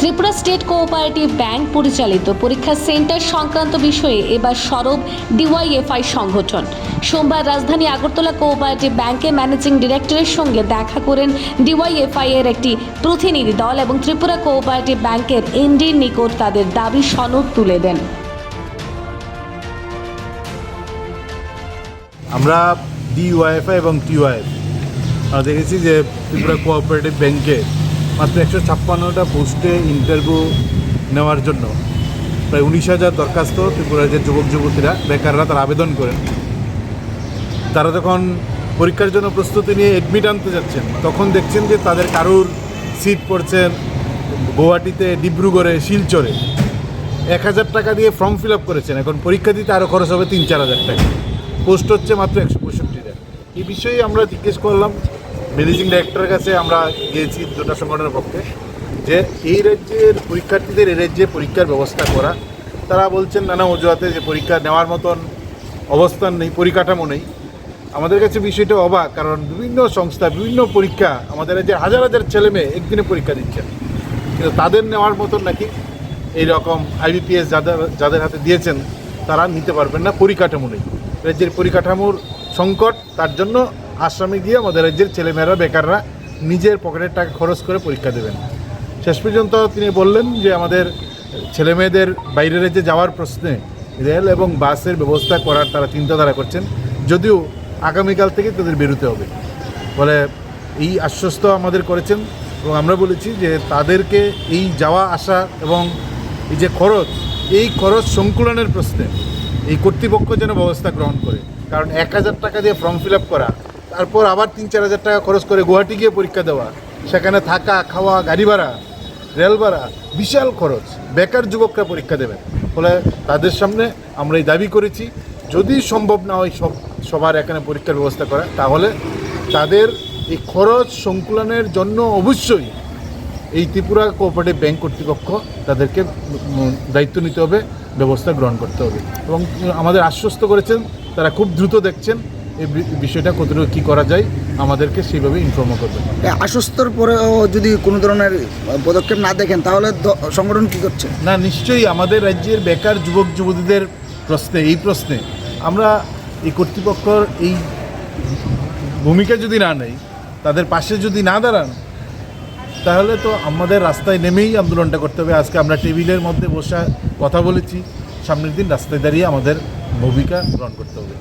Tripura state cooperative bank পরিচালিত পরীক্ষা centre সংক্রান্ত বিষয়ে এবার সরব ডিওয়াইএফআই সংগঠন। সোমবার রাজধানী আগরতলা কোঅপারেটিভ ব্যাংকের ম্যানেজিং ডিরেক্টরের সঙ্গে দেখা করেন ডিওয়াইএফআই এর একটি প্রতিনিধি দল এবং ত্রিপুরা কোঅপারেটিভ ব্যাংকের এমডির নিকট তাদের দাবি সনদ তুলে দেন। আমরা ডিওয়াইএফআই এবং টিওয়াইএফ দেখেছি যে ত্রিপুরা কোঅপারেটিভ ব্যাংকে মাত্র একশো ছাপ্পান্নটা পোস্টে ইন্টারভিউ নেওয়ার জন্য। প্রায় উনিশ হাজার দরখাস্ত ত্রিপুরার যে যুবক, যুবতীরা, বেকাররা তারা আবেদন করেন। তারা যখন পরীক্ষার জন্য প্রস্তুতি নিয়ে এডমিট আনতে যাচ্ছেন, তখন দেখছেন যে তাদের কারুর সিট পড়ছেন গুয়াহাটিতে, ডিব্রুগড়ে, শিলচরে। এক হাজার টাকা দিয়ে ফর্ম ফিল আপ করেছেন। এখন পরীক্ষা দিতে আরও খরচ হবে তিন চার হাজার টাকা। পোস্ট হচ্ছে মাত্র একশো পঁয়ষট্টিটা। এই বিষয়ে আমরা জিজ্ঞেস করলাম ম্যানেজিং ডাইরেক্টরের কাছে আমরা গিয়েছি দুটা সংগঠনের পক্ষে, যে এই রাজ্যের পরীক্ষার্থীদের এই রাজ্যে পরীক্ষার ব্যবস্থা করা। তারা বলছেন নানা অজুহাতে যে পরীক্ষা নেওয়ার মতন অবস্থান নেই, পরিকাঠামো নেই। আমাদের কাছে বিষয়টা অবাক, কারণ বিভিন্ন সংস্থা, বিভিন্ন পরীক্ষা, আমাদের রাজ্যে হাজার হাজার ছেলে মেয়ে একদিনে পরীক্ষা দিচ্ছেন কিন্তু তাদের নেওয়ার মতন নাকি এই এইরকম আইবিপিএস যাদের যাদের হাতে দিয়েছেন, তারা নিতে পারবেন না, পরিকাঠামো নেই। রাজ্যের পরিকাঠামোর সংকট, তার জন্য আশ্রমে গিয়ে আমাদের রাজ্যের ছেলেমেয়েরা, বেকাররা নিজের পকেটের টাকা খরচ করে পরীক্ষা দেবেন। শেষ পর্যন্ত তিনি বললেন যে আমাদের ছেলেমেয়েদের বাইরের রাজ্যে যাওয়ার প্রশ্নে রেল এবং বাসের ব্যবস্থা করার তারা চিন্তাধারা করছেন, যদিও আগামীকাল থেকে তাদের বেরোতে হবে। ফলে এই আশ্বস্ত আমাদের করেছেন এবং আমরা বলেছি যে তাদেরকে এই যাওয়া আসা এবং এই যে খরচ, এই খরচ সংকুলনের প্রশ্নে এই কর্তৃপক্ষ যেন ব্যবস্থা গ্রহণ করে। কারণ এক হাজার টাকা দিয়ে ফর্ম ফিল আপ করা তারপর আবার তিন, চার হাজার টাকা খরচ করে গুয়াহাটি গিয়ে পরীক্ষা দেওয়া, সেখানে থাকা, খাওয়া, গাড়ি ভাড়া, রেল ভাড়া, বিশাল খরচ। বেকার যুবকরা পরীক্ষা দেবেন ফলে তাদের সামনে আমরা এই দাবি করেছি, যদি সম্ভব না হয় সব, সবার এখানে পরীক্ষার ব্যবস্থা করা, তাহলে তাদের এই খরচ সংকুলনের জন্য অবশ্যই এই ত্রিপুরা কোঅপারেটিভ ব্যাংক কর্তৃপক্ষ তাদেরকে দায়িত্ব নিতে হবে, ব্যবস্থা গ্রহণ করতে হবে। এবং আমাদের আশ্বস্ত করেছেন, তারা খুব দ্রুত দেখছেন। এই বিষয়টা কতটুকু কী করা যায় আমাদেরকে সেইভাবে ইনফর্ম করবেন। এই আশ্বস্তর পরেও যদি কোনো ধরনের পদক্ষেপ না দেখেন তাহলে সংগঠন কি করছে? না নিশ্চয়ই আমাদের রাজ্যের বেকার যুবক যুবতীদের প্রশ্নে এই প্রশ্নে আমরা এই কর্তৃপক্ষর এই ভূমিকা যদি না নেই তাদের পাশে যদি না দাঁড়ান তাহলে তো আমাদের রাস্তায় নেমেই আন্দোলনটা করতে হবে। আজকে আমরা টেবিলের মধ্যে বসে কথা বলেছি সামনের দিন রাস্তায় দাঁড়িয়ে আমাদের ভূমিকা গ্রহণ করতে হবে।